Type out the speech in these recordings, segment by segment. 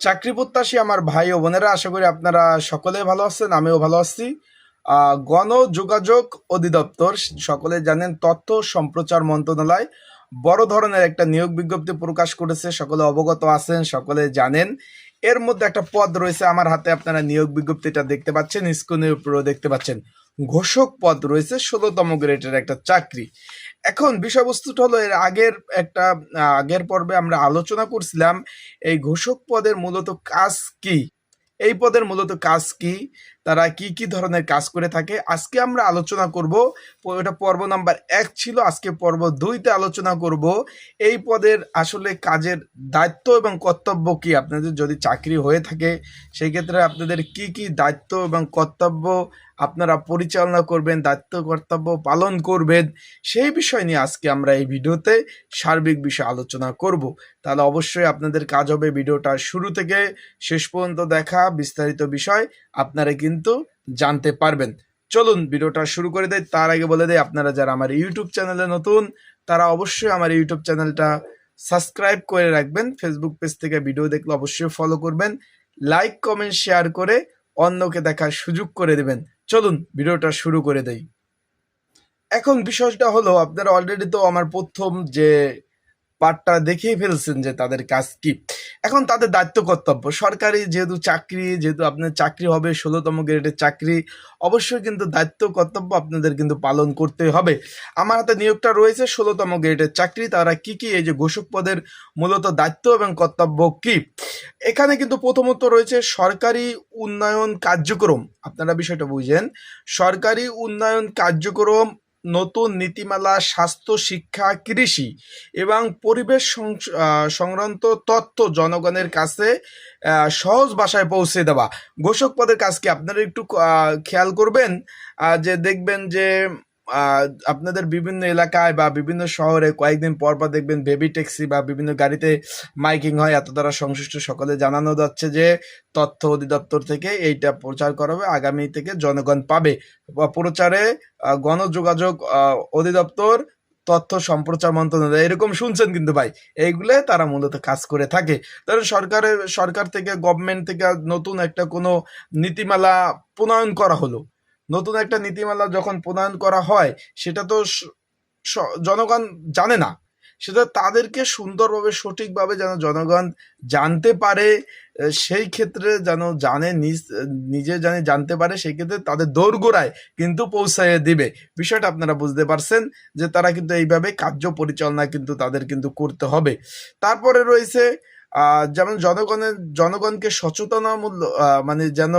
চাকরি প্রত্যাশী আমার ভাই ও বোনেরা আশা করি আপনারা সকলে ভালো আছেন আমিও ভালো আছি। আহ, গণ যোগাযোগ অধিদপ্তর সকলে জানেন তথ্য সম্প্রচার মন্ত্রণালয় বড় ধরনের একটা নিয়োগ বিজ্ঞপ্তি প্রকাশ করেছে সকলে অবগত আছেন সকলে জানেন। এর মধ্যে একটা পদ রয়েছে আমার হাতে আপনারা নিয়োগ বিজ্ঞপ্তিটা দেখতে পাচ্ছেন স্ক্রিনের উপরেও দেখতে পাচ্ছেন। ঘোষক পদ রয়েছে, ষোলোতম গ্রেডের একটা চাকরি। এখন বিষয়বস্তুটা হলো এর আগের একটা আগের পর্বে আমরা আলোচনা করছিলাম, এই ঘোষক পদের মূলত কাজ কি? এই পদের মূলত কাজ কি? তারা কি কি ধরনের কাজ করে থাকে? আজকে আমরা আলোচনা করব ওটা পর্ব নাম্বার এক ছিল, আজকে পর্ব দুইতে আলোচনা করব, এই পদের আসলে কাজের দায়িত্ব এবং কর্তব্য কি? আপনাদের যদি চাকরি হয়ে থাকে সেই ক্ষেত্রে আপনাদের কি কি দায়িত্ব এবং কর্তব্য আপনারা পরিচালনা করবেন, দায়িত্ব, কর্তব্য পালন করবেন, সেই বিষয় নিয়ে আজকে আমরা এই ভিডিওতে সার্বিক বিষয়ে আলোচনা করব। তাহলে অবশ্যই আপনাদের কাজ হবে ভিডিওটা শুরু থেকে শেষ পর্যন্ত দেখা, বিস্তারিত বিষয় আপনারা কিন্তু জানতে পারবেন। চলুন, ভিডিওটা শুরু করে দেয় তার আগে বলে দেয় আপনারা যারা আমার ইউটিউব চ্যানেলে নতুন, তারা অবশ্যই আমার ইউটিউব চ্যানেলটা সাবস্ক্রাইব করে রাখবেন। ফেসবুক পেজ থেকে ভিডিও দেখলে অবশ্যই ফলো করবেন। লাইক কমেন্ট শেয়ার করে অন্যকে দেখার সুযোগ করে দেবেন। চলুন, ভিডিওটা শুরু করে দেই। এখন বিষয়টা হলো, আপনারা অলরেডি তো আমার প্রথম যে পার্টটা দেখেই ফেলছেন যে তাদের কাজ কি। এখন তাদের দায়িত্ব কর্তব্য। সরকারি যেহেতু চাকরি, যেহেতু আপনার চাকরি হবে, ষোলোতম গ্রেডের চাকরি, অবশ্যই কিন্তু দায়িত্ব কর্তব্য আপনাদের কিন্তু পালন করতে হবে। আমার হাতে নিয়োগটা রয়েছে ষোলোতম গ্রেডের চাকরি। তারা কি কি, এই যে ঘোষক পদের মূলত দায়িত্ব এবং কর্তব্য কি? এখানে কিন্তু প্রথমত রয়েছে সরকারি উন্নয়ন কার্যক্রম। আপনারা বিষয়টা বুঝেন। সরকারি উন্নয়ন কার্যক্রম নতুন নীতিমালা, স্বাস্থ্য, শিক্ষা, কৃষি এবং পরিবেশ সংক্রান্ত তথ্য জনগণের কাছে সহজ ভাষায় পৌঁছে দেওয়া। ঘোষক পদের কাজকে আপনারা একটু খেয়াল করবেন? যে দেখবেন যে আপনাদের বিভিন্ন এলাকায় বা বিভিন্ন শহরে কয়েকদিন পর পর দেখবেন বেবি ট্যাক্সি বা বিভিন্ন গাড়িতে মাইকিং হয়। এত দ্বারা সংশ্লিষ্ট সকলে জানানো যাচ্ছে যে তথ্য অধিদপ্তর থেকে এইটা প্রচার করা হবে, আগামী থেকে জনগণ পাবে। প্রচারে গণযোগাযোগ অধিদপ্তর তথ্য সম্প্রচার মন্ত্রণালয়, এরকম শুনছেন কিন্তু ভাই, এইগুলো তারা মূলত কাজ করে থাকে। ধরেন সরকারের, সরকার থেকে গভর্নমেন্ট থেকে নতুন একটা কোনো নীতিমালা প্রণয়ন করা হলো। নতুন একটা নীতিমালা যখন প্রণয়ন করা হয়, সেটা তো জনগণ জানে না। সেটা তাদেরকে সুন্দরভাবে, সঠিকভাবে যেন জনগণ জানতে পারে সেই ক্ষেত্রে যেন জানে নিজ জানে জানতে পারে, সেই ক্ষেত্রে তাদের দোরগোড়ায় কিন্তু পৌঁছাইয়ে দিবে। বিষয়টা আপনারা বুঝতে পারছেন যে তারা কিন্তু এইভাবে কার্য পরিচালনা কিন্তু তাদের কিন্তু করতে হবে। তারপরে রয়েছে যেমন জনগণের, জনগণকে সচেতনামূলক মানে যেন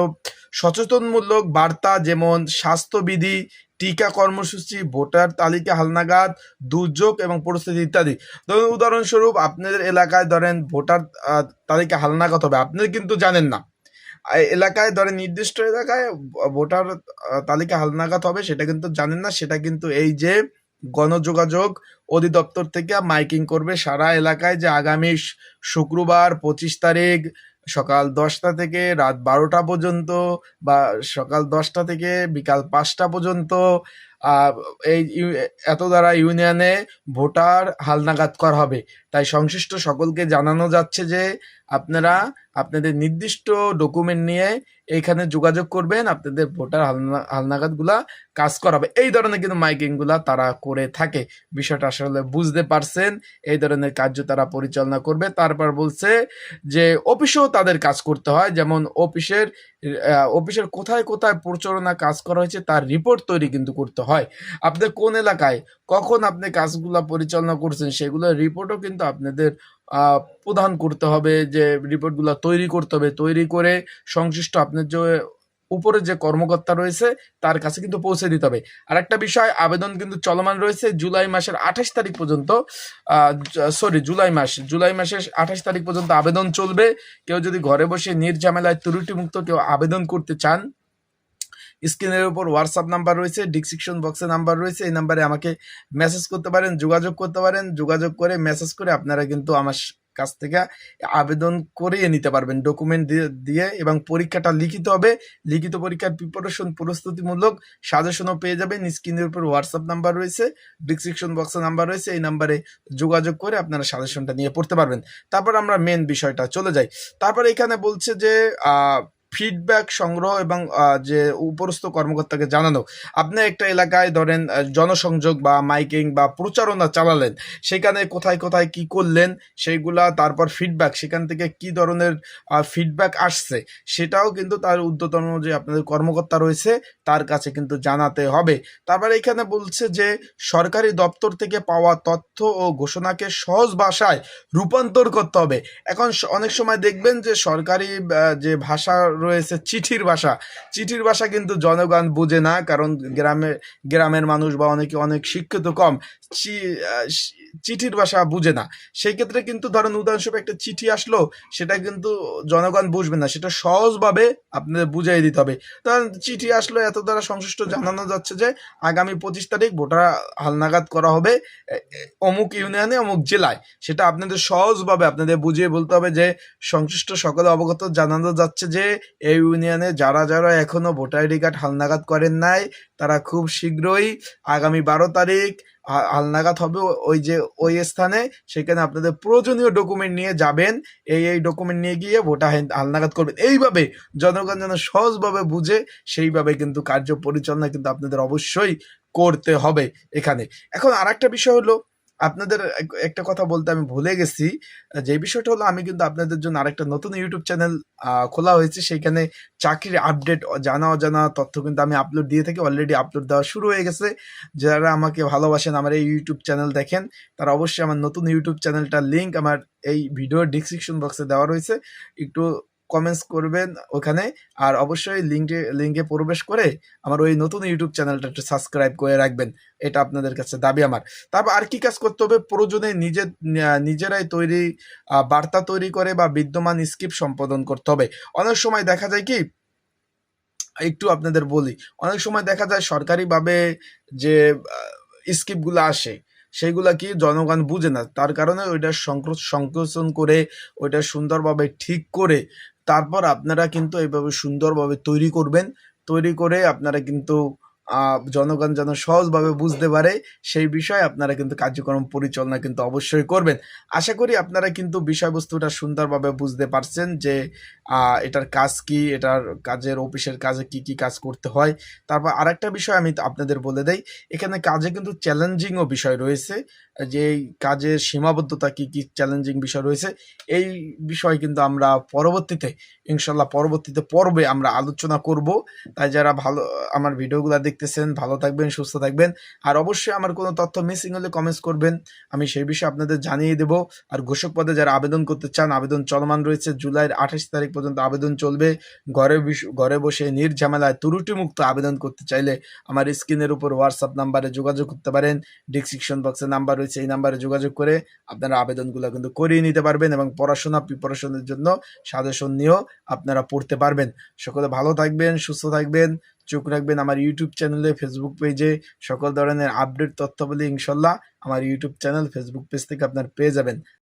সচেতনমূলক বার্তা যেমন স্বাস্থ্যবিধি, টিকা কর্মসূচি, ভোটার তালিকা, হালনাগাদ, দুর্যোগ এবং পরিস্থিতি ইত্যাদি। ধরুন, উদাহরণস্বরূপ আপনাদের এলাকায় ধরেন ভোটার তালিকা, হালনাগাদ হবে। আপনি কিন্তু জানেন না। এলাকায় ধরেন নির্দিষ্ট এলাকায় ভোটার তালিকা, হালনাগাদ হবে, সেটা কিন্তু জানেন না। সেটা কিন্তু এই যে গণযোগাযোগ অধিদপ্তর থেকে মাইকিং করবে সারা এলাকায় যে আগামী শুক্রবার পঁচিশ তারিখ সকাল দশটা থেকে রাত বারোটা পর্যন্ত বা সকাল দশটা থেকে বিকাল পাঁচটা পর্যন্ত এই এত দ্বারা ইউনিয়নে ভোটার হালনাগাদ করা হবে। তাই সংশ্লিষ্ট সকলকে জানানো যাচ্ছে যে আপনারা আপনাদের নির্দিষ্ট ডকুমেন্ট নিয়ে এইখানে যোগাযোগ করবেন, আপনাদের ভোটার হালনা, হালনাগাদগুলা কাজ করাবে এই ধরনের কিন্তু মাইকিংগুলা তারা করে থাকে। বিষয়টা আসলে বুঝতে পারছেন, এই ধরনের কার্য তারা পরিচালনা করবে। তারপর বলছে যে অফিসেও তাদের কাজ করতে হয়। যেমন অফিসের অফিসের কোথায় কোথায় প্রচারণা কাজ করা হয়েছে, তার রিপোর্ট তৈরি কিন্তু করতে হয়। আপনার কোন এলাকায় কখন আপনি কাজগুলা পরিচালনা করছেন সেগুলোর রিপোর্টও কিন্তু আপনাদের প্রদান করতে হবে যে রিপোর্টগুলো তৈরি করতে হবে। তৈরি করে সংশ্লিষ্ট আপনার যে উপরে যে কর্মকর্তা রয়েছে তার কাছে কিন্তু পৌঁছে দিতে হবে। আর একটা বিষয়, আবেদন কিন্তু চলমান রয়েছে জুলাই মাসের আঠাশ তারিখ পর্যন্ত সরি জুলাই মাস, জুলাই মাসের আঠাশ তারিখ পর্যন্ত আবেদন চলবে। কেউ যদি ঘরে বসে নির্ঝামেলায় ত্রুটিমুক্ত কেউ আবেদন করতে চান স্ক্রিনের উপর হোয়াটসঅ্যাপ নাম্বার রয়েছে ডিসক্রিপশন বক্সে নাম্বার রয়েছে, এই নাম্বারে আমাকে মেসেজ করতে পারেন, যোগাযোগ করতে পারেন, যোগাযোগ করে মেসেজ করে আপনারা কিন্তু আমার কাছ থেকে আবেদন করিয়ে নিতে পারবেন ডকুমেন্ট দিয়ে এবং পরীক্ষাটা লিখিত হবে, লিখিত পরীক্ষার প্রিপারেশন প্রস্তুতিমূলক সাজেশনও পেয়ে যাবেন, স্ক্রিনের উপর হোয়াটসঅ্যাপ নাম্বার রয়েছে ডিসক্রিপশন বক্সে নাম্বার রয়েছে, এই নাম্বারে যোগাযোগ করে আপনারা সাজেশনটা নিয়ে পড়তে পারবেন। তারপর আমরা মেন বিষয়টা চলে যাই। তারপর এখানে বলছে যে ফিডব্যাক সংগ্রহ এবং যে উপরস্থ কর্মকর্তাকে জানানো। আপনি একটা এলাকায় ধরেন জনসংযোগ বা মাইকিং বা প্রচারণা চালালেন, সেখানে কোথায় কোথায় কি করলেন, সেইগুলা, তারপর ফিডব্যাক সেখান থেকে কি ধরনের ফিডব্যাক আসছে, সেটাও কিন্তু তার ঊর্ধ্বতন যে আপনাদের কর্মকর্তা রয়েছে, তার কাছে কিন্তু জানাতে হবে। তারপর এখানে বলছে যে, সরকারি দপ্তর থেকে পাওয়া তথ্য ও ঘোষণাকে সহজ ভাষায় রূপান্তর করতে হবে। এখন অনেক সময় দেখবেন যে, সরকারি যে ভাষা রয়েছে চিঠির ভাষা। চিঠির ভাষা কিন্তু জনগণ বুঝে না, কারণ গ্রামে, গ্রামের মানুষ বা অনেকে, অনেক শিক্ষিত কম। চিঠির ভাষা বুঝে না। সেই ক্ষেত্রে কিন্তু ধরেন উদাহরণস্বরূপ একটা চিঠি আসলো, সেটা কিন্তু জনগণ বুঝবে না। সেটা সহজভাবে আপনাদের বুঝাই দিতে হবে। ধরেন চিঠি আসলো, এত দ্বারা সংশ্লিষ্ট জানানো যাচ্ছে যে আগামী পঁচিশ তারিখ ভোটার হালনাগাদ করা হবে অমুক ইউনিয়নে, অমুক জেলায়। সেটা আপনাদের সহজভাবে আপনাদের বুঝিয়ে বলতে হবে যে সংশ্লিষ্ট সকলে অবগত জানানো যাচ্ছে যে এই ইউনিয়নে যারা যারা এখনও ভোটার আইডি কার্ড হালনাগাদ করেন নাই তারা খুব শীঘ্রই আগামী বারো তারিখ আলনাগাদ হবে ওই যে, ওই স্থানে। সেখানে আপনাদের প্রয়োজনীয় ডকুমেন্ট নিয়ে যাবেন। এই এই ডকুমেন্ট নিয়ে গিয়ে ভোটা হালনাগাদ করবেন। এইভাবে জনগণ যেন সহজভাবে বুঝে, সেইভাবে কিন্তু কার্য পরিচালনা কিন্তু আপনাদের অবশ্যই করতে হবে এখানে। এখন আর একটা বিষয় হলো আপনাদের এক- একটা কথা বলতে আমি ভুলে গেছি। যে বিষয়টা হলো, আমি কিন্তু আপনাদের জন্য আরেকটা নতুন ইউটিউব চ্যানেল খোলা হয়েছে। সেইখানে চাকরির আপডেট জানা, অজানা তথ্য কিন্তু আমি আপলোড দিয়ে থাকি। অলরেডি আপলোড দেওয়া শুরু হয়ে গেছে। যারা আমাকে ভালোবাসেন, আমার এই ইউটিউব চ্যানেল দেখেন, তারা অবশ্যই আমার নতুন ইউটিউব চ্যানেলটার লিঙ্ক আমার এই ভিডিওর ডিসক্রিপশন বক্সে দেওয়া রয়েছে। একটু কমেন্টস করবেন ওখানে। আর অবশ্যই লিঙ্কে লিঙ্কে প্রবেশ করে আমার ওই নতুন ইউটিউব চ্যানেলটা একটু সাবস্ক্রাইব করে রাখবেন। এটা আপনাদের কাছে দাবি আমার। তারপর আর কি কাজ করতে হবে? প্রয়োজনে নিজে নিজেরাই তৈরি বার্তা তৈরি করে বা বিদ্যমান স্ক্রিপ্ট সম্পাদন করতে হবে। অনেক সময় দেখা যায় কি, একটু আপনাদের বলি, অনেক সময় দেখা যায় সরকারিভাবে যে স্ক্রিপ্টগুলো আসে সেইগুলা কি জনগণ বুঝে না। তার কারণে ওইটা সংকোচ- সংকোচন করে, ওইটা সুন্দরভাবে ঠিক করে তারপর আপনারা কিন্তু এইভাবে সুন্দরভাবে তৈরি করবেন। তৈরি করে আপনারা কিন্তু জনগণ যেন সহজভাবে বুঝতে পারে সেই বিষয়ে আপনারা কিন্তু কার্যক্রম পরিচালনা কিন্তু অবশ্যই করবেন। আশা করি আপনারা কিন্তু বিষয়বস্তুটা সুন্দরভাবে বুঝতে পারছেন যে এটার কাজ কি, এটার কাজের অফিসের কাজে কি কি কাজ করতে হয়। তারপর আরেকটা বিষয় আমি আপনাদের বলে দেই, এখানে কাজে কিন্তু চ্যালেঞ্জিংও বিষয় রয়েছে। যে কাজের সীমাবদ্ধতা কি কি চ্যালেঞ্জিং বিষয় রয়েছে, এই বিষয় কিন্তু আমরা পরবর্তীতে ইনশাল্লাহ পরবর্তীতে পর্বে আমরা আলোচনা করব। তাই যারা ভালো আমার ভিডিওগুলো দেখতেছেন, ভালো থাকবেন, সুস্থ থাকবেন। আর অবশ্যই আমার কোনো তথ্য মিসিং হলে কমেন্টস করবেন। আমি সেই বিষয়ে আপনাদের জানিয়ে দেব। আর ঘোষক পদে যারা আবেদন করতে চান, আবেদন চলমান রয়েছে। জুলাইয়ের আঠাশ তারিখ পর্যন্ত আবেদন চলবে। ঘরে ঘরে বসে নির্ঝামেলায় ত্রুটিমুক্ত আবেদন করতে চাইলে আমার স্ক্রিনের উপর হোয়াটসঅ্যাপ নাম্বারে যোগাযোগ করতে পারেন। ডিসক্রিপশন বক্সে নাম্বার রয়েছে, এই নাম্বারে যোগাযোগ করে আপনারা আবেদনগুলো কিন্তু করিয়ে নিতে পারবেন এবং পড়াশোনা প্রিপারেশনের জন্য সাজেশন নিয়েও আপনারা পড়তে পারবেন। সকলে ভালো থাকবেন, সুস্থ থাকবেন। চোখ রাখবেন আমার ইউটিউব চ্যানেলে ফেসবুক পেজে সকল ধরনের আপডেট তথ্যাবলী ইনশাল্লাহ আমার ইউটিউব চ্যানেল ফেসবুক পেজ থেকে আপনার পেয়ে যাবেন।